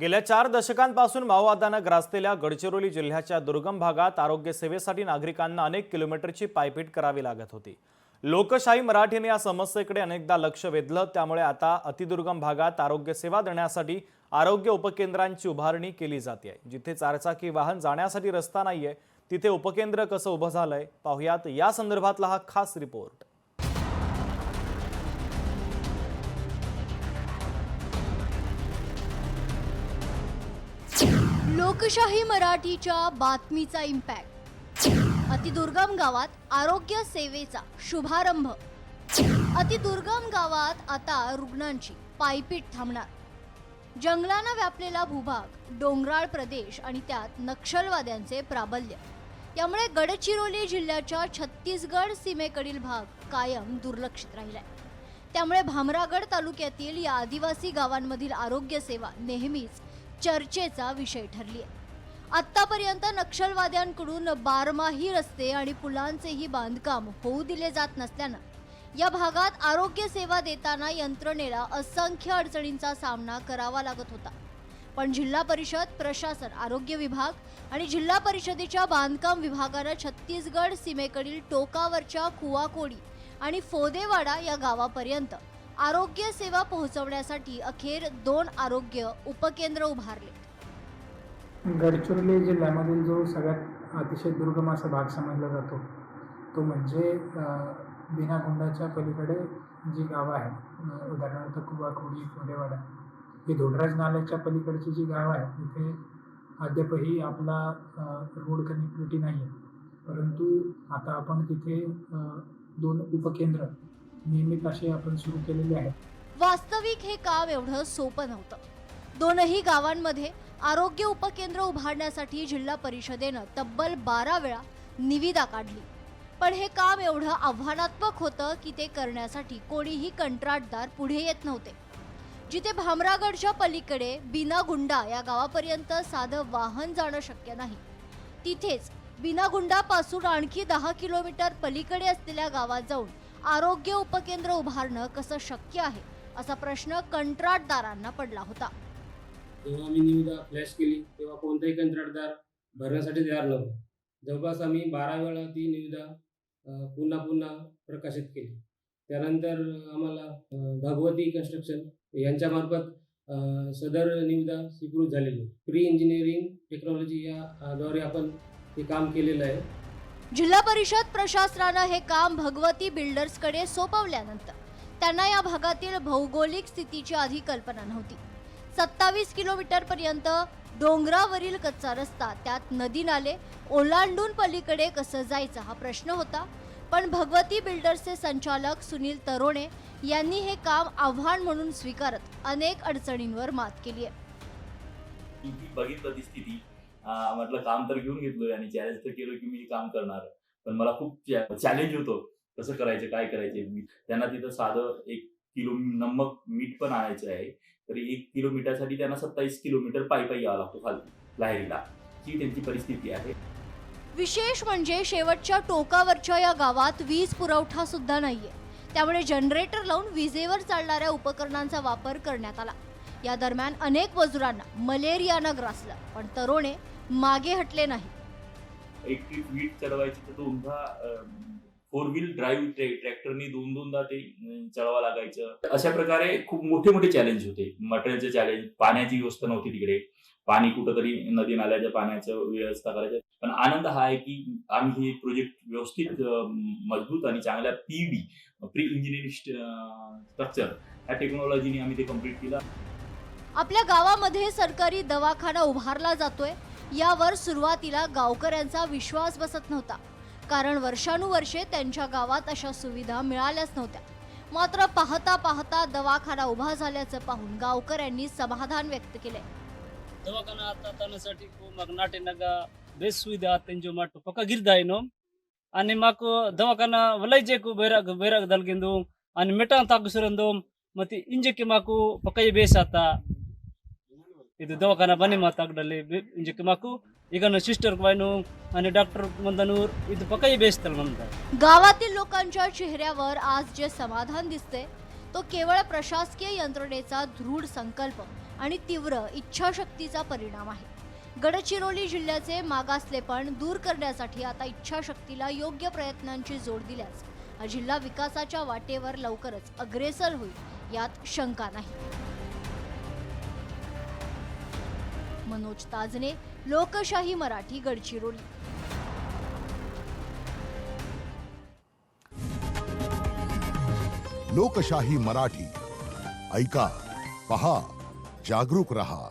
गेल्या चार दशकांपासून माओवादानं ग्रासलेल्या गडचिरोली जिल्ह्याच्या दुर्गम भागात आरोग्य सेवेसाठी नागरिकांना अनेक किलोमीटरची पायपीट करावी लागत होती. लोकशाही मराठीने या समस्येकडे अनेकदा लक्ष वेधलं त्यामुळे आता अतिदुर्गम भागात आरोग्य सेवा देण्यासाठी आरोग्य उपकेंद्रांची उभारणी केली जाते जिथे चारचाकी वाहन जाण्यासाठी रस्ता नाहीये तिथे उपकेंद्र कसं उभं झालंय पाहुयात या संदर्भातला हा खास रिपोर्ट. लोकशाही मराठीच्या बातमीचा इम्पॅक्ट अतिदुर्गम गावात आरोग्य सेवेचा शुभारंभ. अतिदुर्गम गावात आता रुग्णांची पायपीट थांबणार. जंगलानं व्यापलेला भूभाग डोंगराळ प्रदेश आणि त्यात नक्षलवाद्यांचे प्राबल्य. यामुळे गडचिरोली जिल्ह्याच्या छत्तीसगड सीमेकडील भाग कायम दुर्लक्षित राहिलाय. त्यामुळे भामरागड तालुक्यातील या आदिवासी गावांमधील आरोग्य सेवा नेहमीच चर्चेचा विषय ठरली आहे आत्तापर्यंत नक्षलवाद्यांकडून बारमाही रस्ते आणि पुलांचेही बांधकाम होऊ दिले जात नसल्यानं या भागात आरोग्य सेवा देताना यंत्रणेला असंख्य अडचणींचा सामना करावा लागत होता. पण जिल्हा परिषद प्रशासन आरोग्य विभाग आणि जिल्हा परिषदेच्या बांधकाम विभागानं छत्तीसगड सीमेकडील टोकावरच्या कुवाकोडी आणि फोदेवाडा या गावापर्यंत आरोग्य सेवा पोहोचवण्यासाठी अखेर दोन आरोग्य उपकेंद्र उभारले. गडचिरोली जिल्ह्यामधील जो सगळ्यात अतिशय दुर्गम असा भाग समजला जातो तो म्हणजे बिनागुंडाच्या पलीकडे जी गावं आहेत उदाहरणार्थ कुवाकुडी फोडेवाडा ही धोडराज नाल्याच्या पलीकडची जी गावं आहेत तिथे अद्यापही आपला रोड कनेक्टिव्हिटी नाही आहे परंतु आता आपण तिथे दोन उपकेंद्र नियमित असे आपण सुरू केलेले आहेत. वास्तविक हे काम एवढं सोपं नव्हतं. दोनही गावांमध्ये आरोग्य उपकेंद्र उभारण्यासाठी जिल्हा परिषदेनं तब्बल बारा वेळा निविदा काढली. पण हे काम एवढं आव्हानात्मक होतं की ते करण्यासाठी कोणीही कंत्राटदार पुढे येत नव्हते. जिथे भामरागडच्या पलीकडे बिनागुंडा या गावापर्यंत साधं वाहन जाणं शक्य नाही तिथेच बिनागुंडापासून आणखी दहा किलोमीटर पलीकडे असलेल्या गावात जाऊन आरोग्य उपकेंद्र उभारणं कसं शक्य आहे असा प्रश्न कंत्राटदारांना पडला होता. जेव्हा आम्ही निविदा फ्लॅश केली तेव्हा कोणताही कंत्राटदार भरण्यासाठी तयार नव्हता. जवळपास आम्ही बारा वेळा ती निविदा पुन्हा पुन्हा प्रकाशित केली. त्यानंतर आम्हाला भगवती कन्स्ट्रक्शन यांच्यामार्फत सदर निविदा स्वीकृत झालेली. प्री इंजिनिअरिंग टेक्नॉलॉजी याद्वारे आपण हे काम केलेलं आहे. जिल्हा परिषद प्रशासनानं हे काम भगवती बिल्डर्सकडे सोपवल्यानंतर त्यांना या भागातील भौगोलिक स्थितीची आधी कल्पना नव्हती. सत्तावीस किलोमीटर पर्यंत डोंगरावरील कच्चा रस्ता त्यात नदी नाले ओलांडून पलीकडे कसं जायचं हा प्रश्न होता. पण भगवती बिल्डर्सचे संचालक सुनील तरोणे यांनी हे काम आव्हान म्हणून स्वीकारत अनेक अडचणींवर मात केली आहे. बघितलं ती स्थिती म्हटलं काम तर घेऊन घेतलोय आणि चॅलेंज तर केलं की मी काम करणार. पण मला खूप चॅलेंज होतो. कसं करायचं काय करायचे? मी त्यांना तिथं साधं एक किलो नमक मीठ पण आणायचं आहे. तरी एक किलोमीटरसाठी त्यांना सत्तावीस किलोमीटर पायी पायी यावं लागतो खाली लाहेरीला. ही त्यांची परिस्थिती आहे. विशेष म्हणजे शेवटच्या टोकावरच्या या गावात वीज पुरवठा सुद्धा नाहीये. त्यामुळे जनरेटर लावून विजेवर चालणाऱ्या उपकरणांचा वापर करण्यात आला. या दरम्यान अनेक मजुरांना मलेरियानं ग्रासलं पण तरुणे मागे हटले नाही एक ट्रीप वीट चढवायची तर दोनदा फोर व्हील ड्राईव्ह ट्रॅक्टरनी दोन दोनदा ते चढवा लागायचं. अशा प्रकारे खूप मोठे मोठे चॅलेंज होते. मटेरियलचे चॅलेंज पाण्याची व्यवस्था नव्हती तिकडे. पाणी कुठंतरी नदी नाल्याच्या पाण्याचं व्यवस्था करायचं. पण आनंद हा आहे की आम्ही हे प्रोजेक्ट व्यवस्थित मजबूत आणि चांगल्या पीडी प्री इंजिनिअरिंग स्ट्रक्चर ह्या टेक्नॉलॉजीने आम्ही ते कंप्लीट केलं. आपल्या गावामध्ये सरकारी दवाखाना उभारला जातोय. यावर सुरुवातीला गावकऱ्यांचा विश्वास बसत नव्हता. कारण वर्षानुवर्षे त्यांच्या गावात अशा सुविधा मिळाल्याच नव्हत्या. मात्र पाहता पाहता दवाखाना उभा झाल्याचं पाहून गावकऱ्यांनी समाधान व्यक्त केले दवाखाना आता तानासाठी को मग नाटेनगा बेस सुविधा त्यांच्या माटो. पक्का गिरदा नो? आणि मग दवाखाना वलायजेको बैराग बैराग दलगिंदू आणि मिटान ताकू सुरंदोम मग ती इंजेके माकू पक्का बेस आता. ఇది దవాఖానా పని మా తగ్గడలే ఇంక మాకు इकडनं आणि डॉक्टर म्हणतानूर इथं पकाई बेसताल म्हणतात गावातील लोकांच्या चेहऱ्यावर आज जे समाधान दिसते तो केवळ प्रशासकीय यंत्रणेचा दृढ संकल्प आणि तीव्र इच्छाशक्तीचा परिणाम आहे गडचिरोली जिल्ह्याचे मागासलेपण दूर करण्यासाठी आता इच्छाशक्तीला योग्य प्रयत्नांची जोड दिल्यास जिल्हा विकासाच्या वाटेवर लवकरच अग्रेसर होईल यात शंका नाही मनोज ताजने लोकशाही मराठी गडचिरोली. लोकशाही मराठी. ऐका पहा जागरूक रहा.